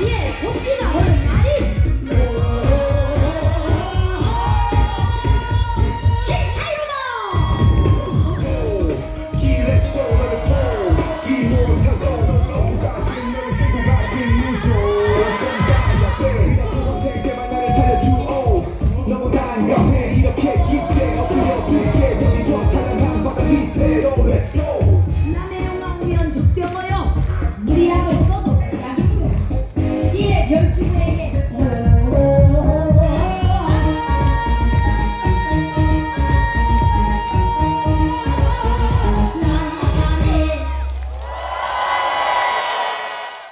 Nie, chłopie!